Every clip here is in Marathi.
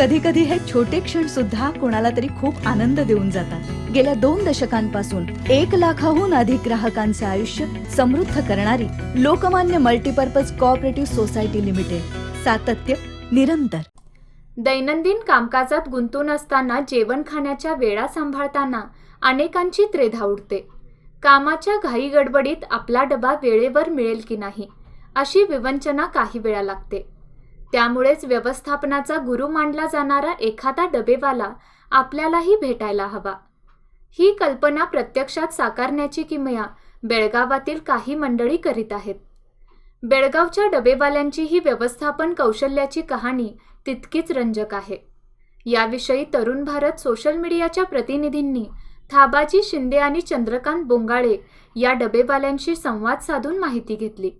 कधी कधी हे छोटे क्षण सुद्धा कोणाला तरी खूप आनंद देऊन जातात. गेल्या दोन दशकांपासून एक लाखाहून अधिक ग्राहकांचे आयुष्य समृद्ध करणारी Lokmanya multipurpose cooperative society limited सातत्य निरंतर. दैनंदिन कामकाजात गुंतून असताना जेवण खाण्याच्या वेळा सांभाळताना अनेकांची त्रेधा उडते. कामाच्या घाई गडबडीत आपला डबा वेळेवर मिळेल की नाही अशी विवंचना काही वेळा लागते. त्यामुळेच व्यवस्थापनाचा गुरु मानला जाणारा एखादा डबेवाला आपल्यालाही भेटायला हवा. ही कल्पना प्रत्यक्षात साकारण्याची किमया बेळगावातील काही मंडळी करीत आहेत. बेळगावच्या डबेवाल्यांची ही व्यवस्थापन कौशल्याची कहाणी तितकीच रंजक आहे. याविषयी तरुण भारत सोशल मीडियाच्या प्रतिनिधींनी थाबाजी शिंदे आणि चंद्रकांत बोंगाळे या डबेवाल्यांशी संवाद साधून माहिती घेतली.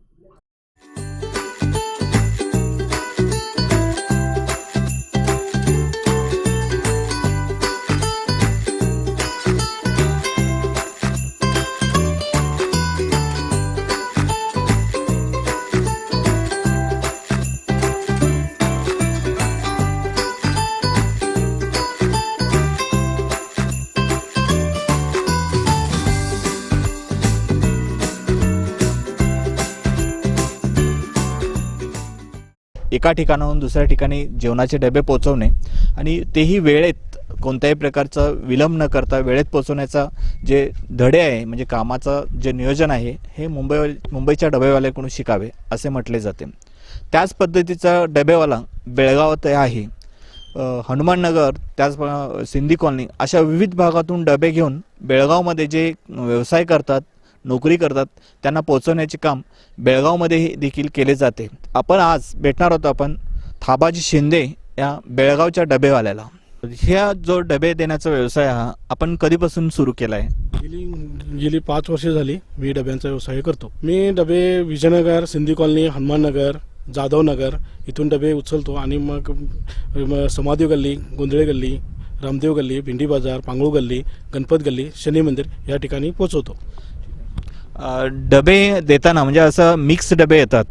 एका ठिकाणाहून दुसऱ्या ठिकाणी जेवणाचे डबे पोचवणे आणि तेही वेळेत कोणत्याही प्रकारचा विलंब न करता वेळेत पोचवण्याचा जे धडे आहे म्हणजे कामाचं जे नियोजन आहे हे मुंबई मुंबईच्या डबेवाल्याकडून शिकावे असे म्हटले जाते. त्याच पद्धतीचा डबेवाला बेळगावात आहे. हनुमाननगर त्याचप्रमाणे सिंधी कॉलनी अशा विविध भागातून डबे घेऊन बेळगावमध्ये जे व्यवसाय करतात नोकरी करतात त्यांना पोचवण्याचे काम बेळगावमध्ये देखील केले जाते. आपण आज भेटणार होतो आपण थाबाजी शिंदे या बेळगावच्या डबेवाल्याला. ह्या जो डबे देण्याचा व्यवसाय हा आपण कधीपासून सुरू केला आहे गेली गेली पाच वर्षे झाली मी डब्यांचा व्यवसाय करतो. मी डबे विजयनगर सिंधी कॉलनी हनुमाननगर जाधवनगर इथून डबे उचलतो आणि मग म- समाधी गल्ली गोंधळे गल्ली रामदेव गल्ली भिंडी बाजार पांगळू गल्ली गणपत गल्ली शनी मंदिर या ठिकाणी पोचवतो डबे देताना म्हणजे असं मिक्स डबे येतात.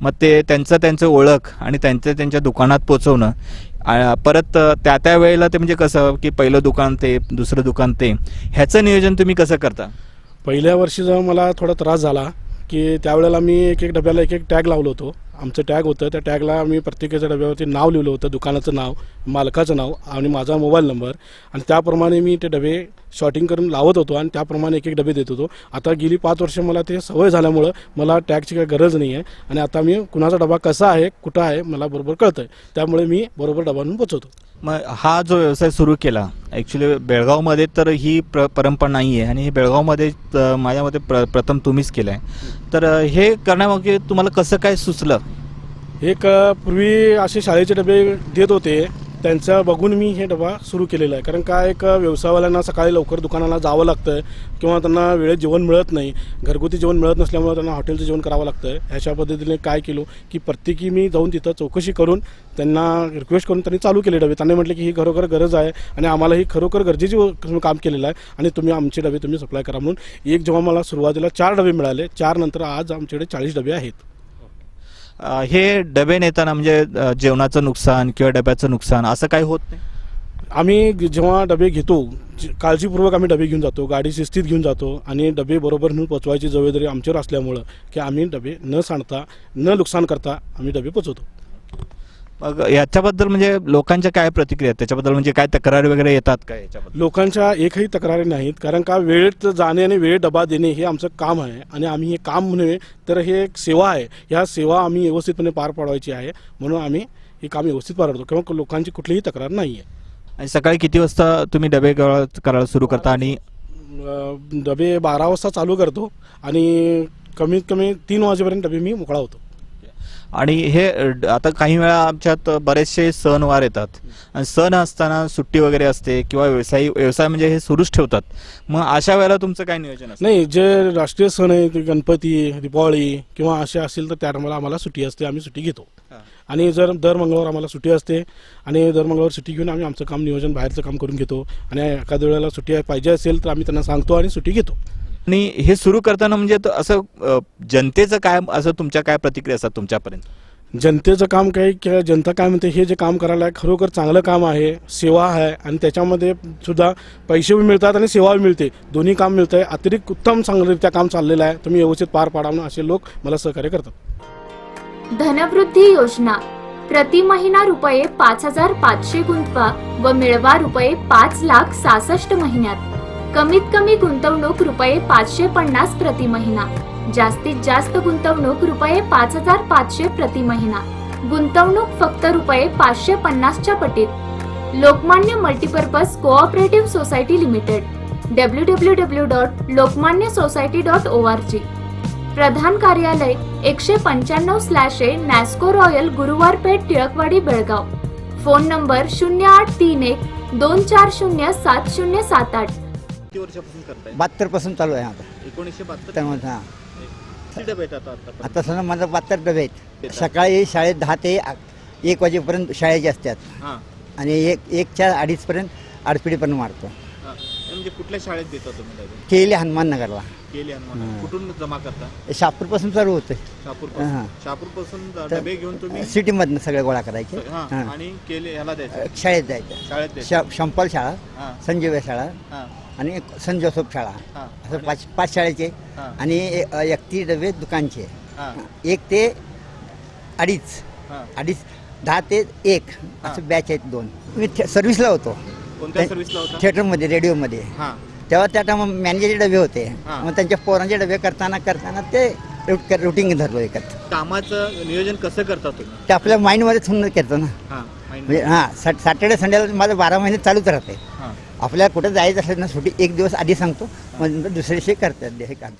मग ते त्यांचं त्यांचं ओळख आणि त्यांचं त्यांच्या दुकानात पोचवणं परत त्या त्या वेळेला ते म्हणजे कसं की पहिलं दुकान ते दुसरं दुकान ते ह्याचं नियोजन तुम्ही कसं करता? पहिल्या वर्षी जेव्हा मला थोडा त्रास झाला की त्यावेळेला मी एक एक डब्याला एक एक टॅग लावलं होतो. आमचं टॅग होतं. त्या टॅगला आम्ही प्रत्येकाच्या डब्यावरती नाव लिहिलं होतं. दुकानाचं नाव मालकाचं नाव आणि माझा मोबाईल नंबर. आणि त्याप्रमाणे मी ते डबे शॉर्टिंग करून लावत होतो आणि त्याप्रमाणे एक एक डबे देत होतो. आता गेली पाच वर्ष मला ते सवय झाल्यामुळं मला टॅगची काही गरज नाही आहे आणि आता मी कुणाचा डबा कसा आहे कुठं आहे मला बरोबर कळतं आहे त्यामुळे मी बरोबर डबा पोचवतो मग हा जो व्यवसाय सुरू केला ॲक्च्युली बेळगावमध्ये तर ही प्र परंपरा नाही आहे आणि हे बेळगावमध्ये माझ्या मते प्र प्रथम तुम्हीच केलं आहे तर हे करण्यामागे तुम्हाला कसं काय सुचलं? एक पूर्वी असे शाळेचे डबे देत होते. त्यांचं बघून मी हे डबा सुरू केलेला आहे. कारण काय एक व्यवसायवाल्यांना सकाळी लवकर दुकानाला जावं लागतं किंवा त्यांना वेळेत जेवण मिळत नाही. घरगुती जेवण मिळत नसल्यामुळे त्यांना हॉटेलचं जेवण करावं लागतं ह्याच्या पद्धतीने काय केलो की प्रत्येकी मी जाऊन तिथं चौकशी करून त्यांना रिक्वेस्ट करून त्यांनी चालू केले डबे. त्यांनी म्हटलं की ही खरोखर गरज आहे आणि आम्हाला ही खरोखर गरजेची काम केलेलं आहे आणि तुम्ही आमचे डबे तुम्ही सप्लाय करा म्हणून एक जेव्हा मला सुरुवातीला चार डबे मिळाले चार नंतर आज आमच्याकडे चाळीस डबे आहेत. हे डबे नेताना म्हणजे जेवणाचं नुकसान किंवा डब्याचं नुकसान असं काही होत नाही? आम्ही जेव्हा डबे घेतो काळजीपूर्वक आम्ही डबे घेऊन जातो गाडी शिस्तीत घेऊन जातो आणि डबे बरोबर नेऊन पोचवायची जबाबदारी आमच्यावर असल्यामुळं की आम्ही डबे न सांडता न नुकसान करता आम्ही डबे पोचवतो. मग याच्याबद्दल म्हणजे लोकांच्या काय प्रतिक्रिया आहेत? त्याच्याबद्दल म्हणजे काय तक्रारी वगैरे येतात काय याच्याबद्दल? लोकांच्या एकही तक्रारी नाहीत कारण का वेळेत जाणे आणि वेळेत डबा देणे हे आमचं काम आहे आणि आम्ही हे काम नव्हे तर हे एक सेवा आहे. ह्या सेवा आम्ही व्यवस्थितपणे पार पाडवायची आहे म्हणून आम्ही हे काम व्यवस्थित पार पाडतो. किंवा लोकांची कुठलीही तक्रार नाही आहे आणि सकाळी किती वाजता तुम्ही डबे करायला सुरू करता आणि? डबे बारा वाजता चालू करतो आणि कमीत कमी तीन वाजेपर्यंत डबे मी मोकळा होतो. आणि हे आता काही वेळा आमच्यात बरेचसे सणवार येतात. आणि सण असताना सुट्टी वगैरे असते किंवा व्यवसाय व्यवसाय म्हणजे हे सुरूच ठेवतात. मग अशा वेळेला तुमचं काय नियोजन असतं? नाही जे राष्ट्रीय सण आहे ते गणपती दिपावळी किंवा असे असतील तर त्या टायमाला आम्हाला सुट्टी असते आम्ही सुट्टी घेतो. आणि जर दर मंगळवार आम्हाला सुट्टी असते आणि दर मंगळवार सुट्टी घेऊन आम्ही आमचं काम नियोजन बाहेरचं काम करून घेतो. आणि एखाद्या वेळेला सुट्टी पाहिजे असेल तर आम्ही त्यांना सांगतो आणि सुट्टी घेतो. आणि हे सुरू करताना म्हणजे तो असं जनतेचं काय असं तुमच्या काय प्रतिक्रिया असतात तुमच्यापर्यंत? जनतेचं काम काय किंवा जनता काय म्हणते हे जे काम करायला आहे खरोखर चांगलं काम आहे सेवा आहे आणि त्याच्यामध्ये सुद्धा पैसे बी मिळतात आणि सेवा बी मिळते. दोन्ही काम मिळतं आहे अतिरिक्त उत्तम चांगलंरित्या काम चाललेलं आहे. तुम्ही व्यवस्थित पार पाडा म्हणून असे लोक मला सहकार्य करतात. धनवृद्धी योजना. प्रति महिना रुपये पाच हजार पाचशे गुंतवा व मिळवा रुपये पाच लाख सहासष्ट महिन्यात. कमीत कमी गुंतवणूक रुपये पाचशे पन्नास प्रति महिना. जास्तीत जास्त गुंतवणूक रुपये पाच हजार पाचशे प्रति महिना. गुंतवणूक फक्त रुपये पाचशे पन्नासच्या पटीत. Lokmanya multipurpose cooperative society limited. W W W dot Lokmanya society dot O R G. प्रधान कार्यालय एकशे पंच्याण्णव slash A Nasco royal Guruwar Peth Tilakwadi Belgaum. Phone number शून्य आठ तीन एक दोन चार शून्य सात शून्य सात आठ. किती वर्षापासून करताय? बहात्तरपासून चालू आहे आता. एकोणीसशे बहात्तर? त्यामुळे हां. किती डबे आहेत आता आतापर्यंत? आता समजा माझं बहात्तर डबे आहेत. सकाळी शाळेत दहा ते आ- एक वाजेपर्यंत शाळेचे असतात. हां. आणि एक एकच्या अडीचपर्यंत आडपिडीपर्यंत मारतो. म्हणजे कुठल्या शाळेत देता तुम्ही केले हनुमान नगरला. केले हनुमान. कुठून जमा करता? शहापूरपासून चालू होतं शहापूर हां. शहापूरपासून डबे घेऊन तुम्ही? सिटीमधनं सगळे गोळा करायचे. हां. हां. आणि केले ह्याला द्यायचं? शाळेत जायचं शाळेत द्यायचं. श शंपाल शाळा हां. संजीव शाळा हां. आणि संत जोसेफ शाळा. हां. असं पाच पाच शाळेचे. हां. आणि ए- एकतीस डबे दुकानचे. हां. एक ते अडीच. हां. अडीच दहा ते एक. असं बॅच आहेत दोन. मी सर्व्हिसला होतो. कोणत्या ते- सर्व्हिसला होता? थिएटरमध्ये रेडिओमध्ये हां. तेव्हा त्या टायमा मॅनेजरचे डबे होते. हां. मग त्यांच्या पोरांचे डबे करताना करताना ते रुटीन धरलो एकत कामाचं नियोजन कसं करता तुम्ही? ते आपल्या माइंडमध्ये थोडं करतो ना. हां म्हणजे हां सॅट सॅटर्डे संडेला माझं बारा महिने चालूच राहते. हां. आपल्याला कुठं जायचं असेल ना सुट्टी एक दिवस आधी सांगतो. मग नंतर दुसऱ्या दिवशी करतात हे काम.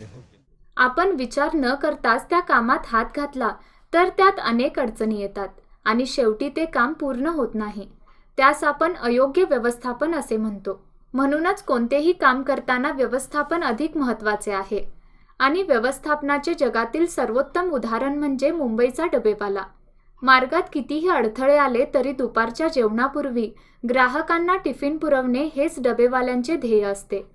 आपण विचार न करताच त्या कामात हात घातला तर त्यात अनेक अडचणी येतात. आणि शेवटी ते काम पूर्ण होत नाही. त्यास आपण अयोग्य व्यवस्थापन असे म्हणतो. म्हणूनच कोणतेही काम करताना व्यवस्थापन अधिक महत्त्वाचे आहे. आणि व्यवस्थापनाचे जगातील सर्वोत्तम उदाहरण म्हणजे मुंबईचा डबेवाला. मार्गात कितीही अडथळे आले तरी दुपारच्या जेवणापूर्वी ग्राहकांना टिफिन पुरवणे हेच डबेवाल्यांचे ध्येय असते.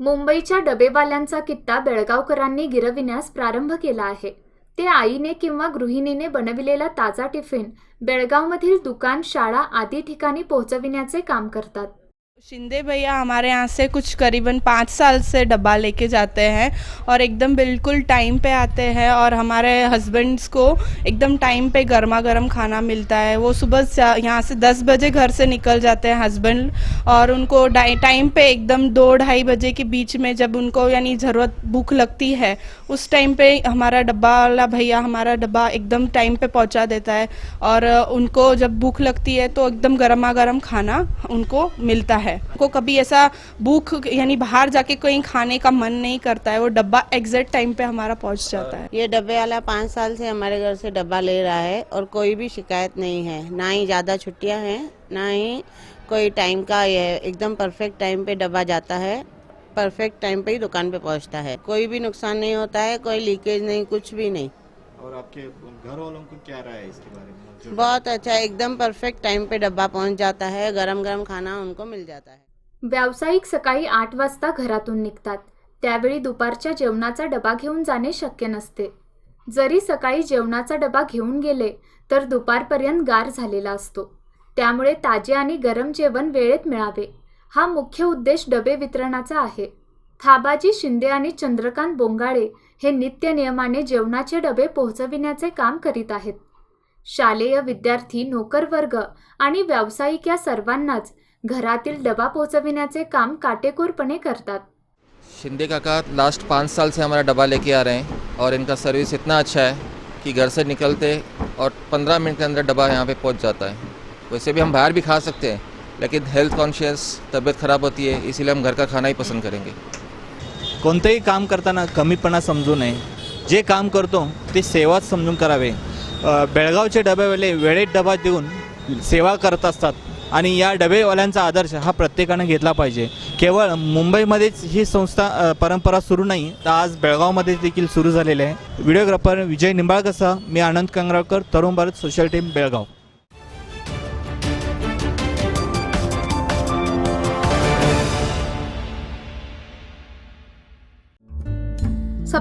मुंबईच्या डबेवाल्यांचा कित्ता बेळगावकरांनी गिरविण्यास प्रारंभ केला आहे. ते आईने किंवा गृहिणीने बनविलेला ताजा टिफिन बेळगावमधील दुकान शाळा आदी ठिकाणी पोहोचविण्याचे काम करतात. शिंदे भैया हमारे यहाँ से कुछ करीबन पाँच साल से डब्बा लेके जाते हैं और एकदम बिल्कुल टाइम पे आते हैं और हमारे हस्बैंड्स को एकदम टाइम पे गर्मा गर्म खाना मिलता है। वो सुबह यहाँ से दस बजे घर से निकल जाते हैं हस्बैंड और उनको टाइम पे एकदम दो ढाई बजे के बीच में जब उनको यानी ज़रूरत, भूख लगती है, उस टाइम पे हमारा डब्बा वाला भैया हमारा डब्बा एकदम टाइम पे पहुँचा देता है और उनको जब भूख लगती है तो एकदम गर्मा गर्म खाना उनको मिलता है। उनको कभी ऐसा भूख, यानी बाहर जाके कहीं खाने का मन नहीं करता है, वो डब्बा एग्जैक्ट टाइम पे हमारा पहुँच जाता है। ये डब्बे वाला पाँच साल से हमारे घर से डब्बा ले रहा है और कोई भी शिकायत नहीं है। ना ही ज़्यादा छुट्टियाँ हैं, ना ही कोई टाइम का ये एकदम परफेक्ट टाइम पे डब्बा जाता है परफेक्ट टाइम पे ही दुकान पे पहुँचता है। कोई भी नुकसान नहीं होता है, कोई लीकेज नहीं, कुछ भी नहीं। और आपके घर वालों को क्या राय है इसके बारे में? बहुत अच्छा एकदम परफेक्ट टाइम पे डब्बा पहुंच जाता है गरम गरम खाना उनको मिल जाता है। व्यावसायिक सकाळी आठ वाजता घरातून निघतात. त्यावेळी दुपारच्या जेवणाचा डबा घेऊन जाणे शक्य नसते. जरी सकाळी जेवणाचा डबा घेऊन गेले तर दुपारपर्यंत गार झालेला असतो. त्यामुळे ताजे आणि गरम जेवण वेळेत मिळावे. हा मुख्य उद्देश डबे वितरणाचा आहे. थाबाजी शिंदे आणि चंद्रकांत बोंगाळे हे नित्य नियमाने जेवणाचे डबे पोहोचविण्याचे काम करीत आहेत. शालेय विद्यार्थी नोकरवर्ग आणि व्यावसायिक या सर्वांनाच घरातील डबा पोहोचविण्याचे काम काटेकोरपणे करतात. शिंदे काका लास्ट पाँच साल से हमारा डब्बा लेके आ रहे हैं और इनका सर्विस इतना अच्छा है कि घर से निकलते और पंद्रह मिनट के अंदर डब्बा यहाँ पे पहुँच जाता है। वैसे भी हम बाहर भी खा सकते हैं लेकिन हेल्थ कॉन्शियस तबीयत ख़राब होती है इसीलिए हम घर का खाना ही पसंद करेंगे। कोणतंही काम करताना कमीपणा समजू नये. जे काम करतो ते सेवाच समजून करावे. बेळगावचे डबेवाले वेळेत डबा देऊन सेवा करत असतात आणि या डबेवाल्यांचा आदर्श हा प्रत्येकानं घेतला पाहिजे. केवळ मुंबईमध्येच ही संस्था परंपरा सुरू नाही तर आज बेळगावमध्ये देखील सुरू झालेले आहे. व्हिडिओग्राफर विजय निंबाळकसा मी Anand Kangralkar Tarun Bharat social team Belgaum.